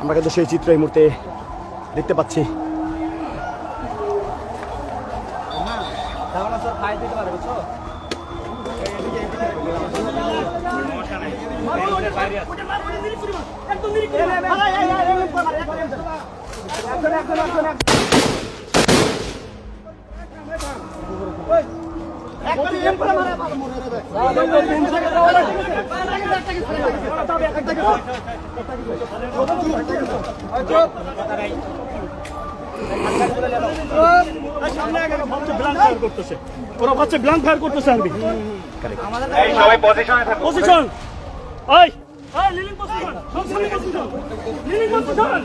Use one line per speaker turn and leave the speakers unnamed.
আমরা কিন্তু সেই চিত্র এই মুহূর্তে দেখতে পাচ্ছি
ব্লাঙ্ক ফায়ার করতেছে ওরা ভাবছে
সবাই পজিশনে থাকো
পজিশন ওই লিলিং পজিশন সব পজিশন লিলিং পজিশন